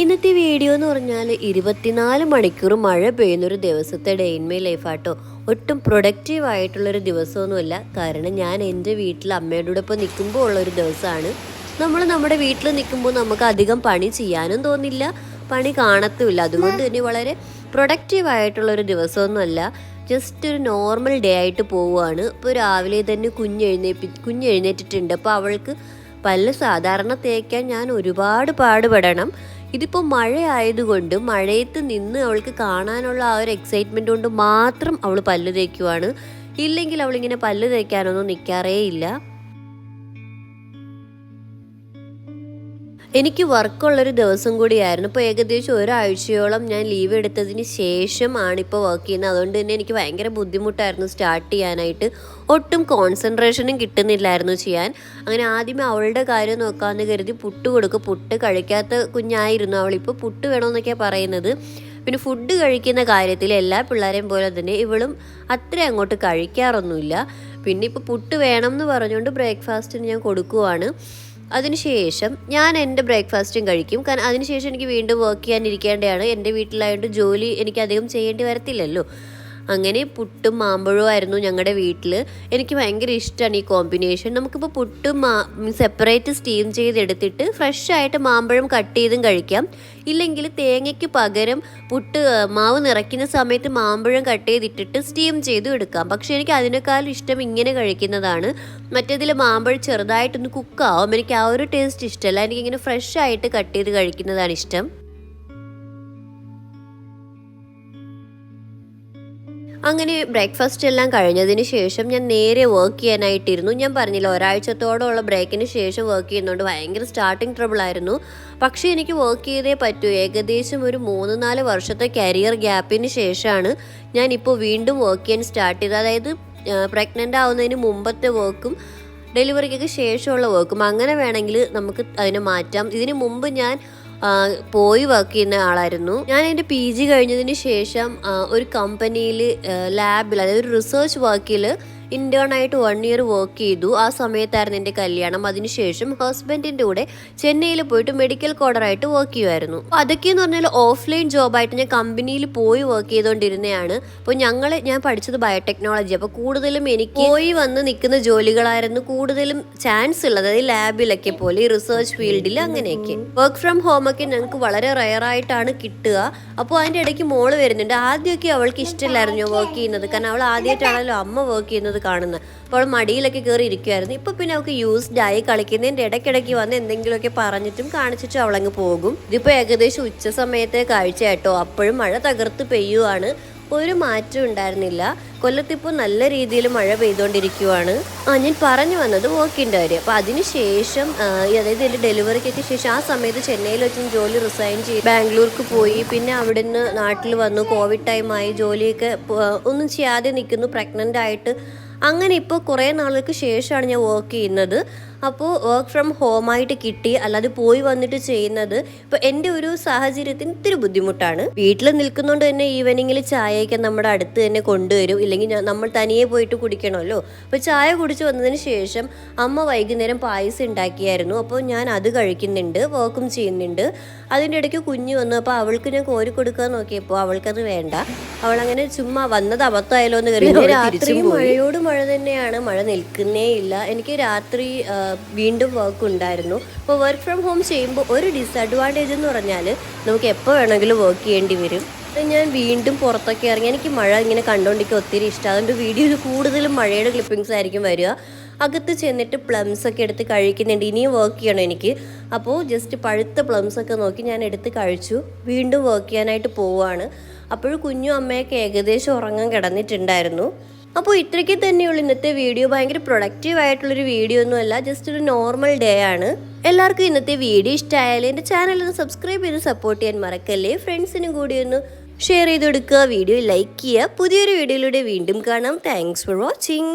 ഇന്നത്തെ വീഡിയോ എന്ന് പറഞ്ഞാൽ ഇരുപത്തിനാല് മണിക്കൂർ മഴ പെയ്യുന്നൊരു ദിവസത്തെ ഡേ ഇൻ മൈ ലൈഫാട്ടോ ഒട്ടും പ്രൊഡക്റ്റീവ് ആയിട്ടുള്ളൊരു ദിവസമൊന്നുമല്ല. കാരണം ഞാൻ എന്റെ വീട്ടിൽ അമ്മയുടെ കൂടെ ഇപ്പോൾ നിൽക്കുമ്പോൾ ഉള്ളൊരു ദിവസമാണ്. നമ്മൾ നമ്മുടെ വീട്ടിൽ നിൽക്കുമ്പോൾ നമുക്ക് അധികം പണി ചെയ്യാനും തോന്നില്ല. പണി കാണത്തുമില്ല. അതുകൊണ്ട് തന്നെ വളരെ പ്രൊഡക്റ്റീവ് ആയിട്ടുള്ളൊരു ദിവസമൊന്നുമല്ല. ജസ്റ്റ് ഒരു നോർമൽ ഡേ ആയിട്ട് പോവുകയാണ്. ഇപ്പോൾ രാവിലെ തന്നെ കുഞ്ഞെഴുന്നേപ്പി കുഞ്ഞെഴുന്നേറ്റിട്ടുണ്ട് അപ്പോൾ അവൾക്ക് പല്ല് സാധാരണ തേക്കാൻ ഞാൻ ഒരുപാട് പാടുപെടണം. ഇതിപ്പോൾ മഴ ആയതുകൊണ്ട് മഴയത്ത് നിന്ന് അവൾക്ക് കാണാനുള്ള ആ ഒരു എക്സൈറ്റ്മെന്റ് കൊണ്ട് മാത്രം അവൾ പല്ല് തേക്കുവാണ്. ഇല്ലെങ്കിൽ അവളിങ്ങനെ പല്ല് തേക്കാനൊന്നും നിൽക്കാറേ ഇല്ല എനിക്ക് വർക്കുള്ളൊരു ദിവസം കൂടിയായിരുന്നു. ഇപ്പോൾ ഏകദേശം ഒരാഴ്ചയോളം ഞാൻ ലീവ് എടുത്തതിന് ശേഷമാണ് ഇപ്പോൾ വർക്ക് ചെയ്യുന്നത്. അതുകൊണ്ട് തന്നെ എനിക്ക് ഭയങ്കര ബുദ്ധിമുട്ടായിരുന്നു സ്റ്റാർട്ട് ചെയ്യാനായിട്ട്. ഒട്ടും കോൺസെൻട്രേഷനും കിട്ടുന്നില്ലായിരുന്നു ചെയ്യാൻ. അങ്ങനെ ആദ്യമേ അവളുടെ കാര്യം നോക്കാമെന്ന് കരുതി പുട്ട് കൊടുക്കും. പുട്ട് കഴിക്കാത്ത കുഞ്ഞായിരുന്നു അവളിപ്പോൾ പുട്ട് വേണമെന്നൊക്കെയാണ് പറയുന്നത്. പിന്നെ ഫുഡ് കഴിക്കുന്ന കാര്യത്തിൽ എല്ലാ പിള്ളേരെയും പോലെ തന്നെ ഇവളും അത്ര അങ്ങോട്ട് കഴിക്കാറൊന്നുമില്ല. പിന്നെ ഇപ്പോൾ പുട്ട് വേണം എന്ന് പറഞ്ഞുകൊണ്ട് ബ്രേക്ക്ഫാസ്റ്റിന് ഞാൻ കൊടുക്കുവാണ്. അതിനുശേഷം ഞാൻ എന്റെ ബ്രേക്ക്ഫാസ്റ്റും കഴിക്കും. കാരണം അതിനുശേഷം എനിക്ക് വീണ്ടും വർക്ക് ചെയ്യാനിരിക്കേണ്ടതാണ്. എന്റെ വീട്ടിലായതുകൊണ്ട് ജോലി എനിക്ക് അധികം ചെയ്യേണ്ടി വരത്തില്ലല്ലോ. അങ്ങനെ പുട്ടും മാമ്പഴവും ആയിരുന്നു ഞങ്ങളുടെ വീട്ടിൽ എനിക്ക് ഭയങ്കര ഇഷ്ടമാണ് ഈ കോമ്പിനേഷൻ നമുക്കിപ്പോൾ പുട്ടും മാ സെപ്പറേറ്റ് സ്റ്റീം ചെയ്തെടുത്തിട്ട് ഫ്രഷ് ആയിട്ട് മാമ്പഴം കട്ട് ചെയ്തും കഴിക്കാം. ഇല്ലെങ്കിൽ തേങ്ങയ്ക്ക് പകരം പുട്ട് മാവ് നിറയ്ക്കുന്ന സമയത്ത് മാമ്പഴം കട്ട് ചെയ്തിട്ടിട്ട് സ്റ്റീം ചെയ്തും എടുക്കാം. പക്ഷേ എനിക്ക് അതിനേക്കാളും ഇഷ്ടം ഇങ്ങനെ കഴിക്കുന്നതാണ്. മറ്റേതിൽ മാമ്പഴം ചെറുതായിട്ടൊന്ന് കുക്കാവും എനിക്ക് ആ ഒരു ടേസ്റ്റ് ഇഷ്ടമല്ല എനിക്കിങ്ങനെ ഫ്രഷ് ആയിട്ട് കട്ട് ചെയ്ത് കഴിക്കുന്നതാണ് ഇഷ്ടം. അങ്ങനെ ബ്രേക്ക്ഫാസ്റ്റ് എല്ലാം കഴിഞ്ഞതിന് ശേഷം ഞാൻ നേരെ വർക്ക് ചെയ്യാനായിട്ടിരുന്നു. ഞാൻ പറഞ്ഞില്ല ഒരാഴ്ചത്തോളമുള്ള ബ്രേക്കിന് ശേഷം വർക്ക് ചെയ്യുന്നതുകൊണ്ട് ഭയങ്കര സ്റ്റാർട്ടിങ് ട്രബിൾ ആയിരുന്നു. പക്ഷേ എനിക്ക് വർക്ക് ചെയ്തേ പറ്റൂ. ഏകദേശം ഒരു മൂന്ന് നാല് വർഷത്തെ കരിയർ ഗ്യാപ്പിന് ശേഷമാണ് ഞാനിപ്പോൾ വീണ്ടും വർക്ക് ചെയ്യാൻ സ്റ്റാർട്ട് ചെയ്തത്. അതായത് പ്രഗ്നന്റ് ആവുന്നതിന് മുമ്പത്തെ വർക്കും ഡെലിവറിക്കൊക്കെ ശേഷമുള്ള വർക്കും അങ്ങനെ വേണമെങ്കിൽ നമുക്ക് അതിനെ മാറ്റാം. ഇതിന് മുമ്പ് ഞാൻ പോയി വർക്ക് ചെയ്യുന്ന ആളായിരുന്നു. ഞാൻ എന്റെ പി ജി കഴിഞ്ഞതിന് ശേഷം ഒരു കമ്പനിയിൽ ലാബിൽ അതായത് ഒരു റിസർച്ച് വർക്കിൽ ഇന്റേൺ ആയിട്ട് വൺ ഇയർ വർക്ക് ചെയ്തു. ആ സമയത്തായിരുന്നു എന്റെ കല്യാണം. അതിനുശേഷം ഹസ്ബൻഡിന്റെ കൂടെ ചെന്നൈയിൽ പോയിട്ട് മെഡിക്കൽ കോഡറായിട്ട് വർക്ക് ചെയ്യുമായിരുന്നു അതൊക്കെയെന്ന് പറഞ്ഞാൽ ഓഫ്ലൈൻ ജോബായിട്ട് ഞാൻ കമ്പനിയിൽ പോയി വർക്ക് ചെയ്തുകൊണ്ടിരുന്നതാണ് അപ്പോൾ ഞങ്ങൾ ഞാൻ പഠിച്ചത് ബയോടെക്നോളജി അപ്പോൾ കൂടുതലും എനിക്ക് പോയി വന്ന് നിൽക്കുന്ന ജോലികളായിരുന്നു കൂടുതലും ചാൻസ് ഉള്ളത്. അതായത് ലാബിലൊക്കെ പോലെ റിസർച്ച് ഫീൽഡിൽ അങ്ങനെയൊക്കെ. വർക്ക് ഫ്രം ഹോം ഒക്കെ ഞങ്ങൾക്ക് വളരെ റയർ ആയിട്ടാണ് കിട്ടുക. അപ്പോൾ അതിന്റെ ഇടയ്ക്ക് മോൾ വരുന്നുണ്ട്. ആദ്യമൊക്കെ അവൾക്ക് ഇഷ്ടമില്ലായിരുന്നു വർക്ക് ചെയ്യുന്നത്. കാരണം അവൾ ആദ്യമായിട്ടാണല്ലോ അമ്മ വർക്ക് ചെയ്യുന്നത്. കാണുന്നത്. അപ്പോൾ മടിയിലൊക്കെ കയറി ഇരിക്കുമായിരുന്നു ഇപ്പോൾ പിന്നെ അവൾക്ക് യൂസ്ഡ് ആയി കളിക്കുന്നതിന്റെ ഇടയ്ക്കിടയ്ക്ക് വന്ന് എന്തെങ്കിലുമൊക്കെ പറഞ്ഞിട്ടും കാണിച്ചിട്ടും അവളങ്ങ് പോകും. ഇതിപ്പോൾ ഏകദേശം ഉച്ച സമയത്തെ കാഴ്ച കേട്ടോ അപ്പോഴും മഴ തകർത്ത് പെയ്യുവാണ്. ഒരു മാറ്റം ഉണ്ടായിരുന്നില്ല. കൊല്ലത്തിപ്പോൾ നല്ല രീതിയിൽ മഴ പെയ്തുകൊണ്ടിരിക്കുവാണ്. ആ ഞാൻ പറഞ്ഞു വന്നത് വർക്കിന്റെ കാര്യം. അപ്പോൾ അതിനുശേഷം അതായത് എന്റെ ഡെലിവറിക്കൊക്കെ ശേഷം ആ സമയത്ത് ചെന്നൈയിൽ വെച്ചും ജോലി റിസൈൻ ചെയ്ത് ബാംഗ്ലൂർക്ക് പോയി. പിന്നെ അവിടെ നിന്ന് നാട്ടിൽ വന്നു. കോവിഡ് ടൈമായി ജോലിയൊക്കെ ഒന്നും ചെയ്യാതെ നിൽക്കുന്നു. പ്രഗ്നന്റ് ആയിട്ട് അങ്ങനെ ഇപ്പോൾ കുറേ നാളുകൾക്ക് ശേഷമാണ് ഞാൻ വർക്ക് ചെയ്യുന്നത്. അപ്പോൾ വർക്ക് ഫ്രം ഹോമായിട്ട് കിട്ടി അല്ലാതെ പോയി വന്നിട്ട് ചെയ്യുന്നത് ഇപ്പോൾ എന്റെ ഒരു സാഹചര്യത്തിന് ഇത്തിരി ബുദ്ധിമുട്ടാണ്. വീട്ടിൽ നിൽക്കുന്നതുകൊണ്ട് തന്നെ ഈവനിങ്ങിൽ ചായയൊക്കെ നമ്മുടെ അടുത്ത് തന്നെ കൊണ്ടുവരും. ഇല്ലെങ്കിൽ നമ്മൾ തനിയെ പോയിട്ട് കുടിക്കണമല്ലോ. അപ്പോൾ ചായ കുടിച്ച് വന്നതിന് ശേഷം അമ്മ വൈകുന്നേരം പായസം ഉണ്ടാക്കിയായിരുന്നു. അപ്പോൾ ഞാൻ അത് കഴിക്കുന്നുണ്ട് വർക്കും ചെയ്യുന്നുണ്ട്. അതിന്റെ ഇടയ്ക്ക് കുഞ്ഞ് വന്നു. അപ്പോൾ അവൾക്ക് ഞാൻ കോരി കൊടുക്കാൻ നോക്കിയപ്പോൾ അവൾക്കത് വേണ്ട. അവൾ അങ്ങനെ ചുമ്മാ വന്നത് അബദ്ധമായാലോ എന്ന് കരുതി. രാത്രി മഴയോട് മഴ തന്നെയാണ്. മഴ നിൽക്കുന്നേ ഇല്ല എനിക്ക് രാത്രി വീണ്ടും വർക്ക് ഉണ്ടായിരുന്നു. അപ്പോൾ വർക്ക് ഫ്രം ഹോം ചെയ്യുമ്പോൾ ഒരു ഡിസഡ്വാന്റേജ് എന്ന് പറഞ്ഞാൽ നമുക്ക് എപ്പോൾ വേണമെങ്കിലും വർക്ക് ചെയ്യേണ്ടി വരും. ഞാൻ വീണ്ടും പുറത്തൊക്കെ ഇറങ്ങി എനിക്ക് മഴ ഇങ്ങനെ കണ്ടുകൊണ്ടിരിക്കുക ഒത്തിരി ഇഷ്ടം. അതുകൊണ്ട് വീഡിയോയിൽ കൂടുതലും മഴയുടെ ക്ലിപ്പിങ്സ് ആയിരിക്കും വരിക. അകത്ത് ചെന്നിട്ട് പ്ലംസ് ഒക്കെ എടുത്ത് കഴിക്കുന്നുണ്ട്. ഇനിയും വർക്ക് ചെയ്യണം എനിക്ക്. അപ്പോൾ ജസ്റ്റ് പഴുത്ത പ്ലംസ് ഒക്കെ നോക്കി ഞാൻ എടുത്ത് കഴിച്ചു. വീണ്ടും വർക്ക് ചെയ്യാനായിട്ട് പോവുകയാണ്. അപ്പോഴും കുഞ്ഞു അമ്മയൊക്കെ ഏകദേശം ഉറങ്ങാൻ കിടന്നിട്ടുണ്ടായിരുന്നു. അപ്പോൾ ഇത്രയ്ക്ക് തന്നെയുള്ളൂ ഇന്നത്തെ വീഡിയോ. ഭയങ്കര പ്രൊഡക്റ്റീവ് ആയിട്ടുള്ളൊരു വീഡിയോ ഒന്നുമല്ല ജസ്റ്റ് ഒരു നോർമൽ ഡേ ആണ്. എല്ലാവർക്കും ഇന്നത്തെ വീഡിയോ ഇഷ്ടമായാലും എന്റെ ചാനൽ ഒന്ന് സബ്സ്ക്രൈബ് ചെയ്ത് സപ്പോർട്ട് ചെയ്യാൻ മറക്കല്ലേ? ഫ്രണ്ട്സിനും കൂടി ഒന്ന് ഷെയർ ചെയ്ത് കൊടുക്കുക വീഡിയോ ലൈക്ക് ചെയ്യുക. പുതിയൊരു വീഡിയോയിലൂടെ വീണ്ടും കാണാം. Thanks for watching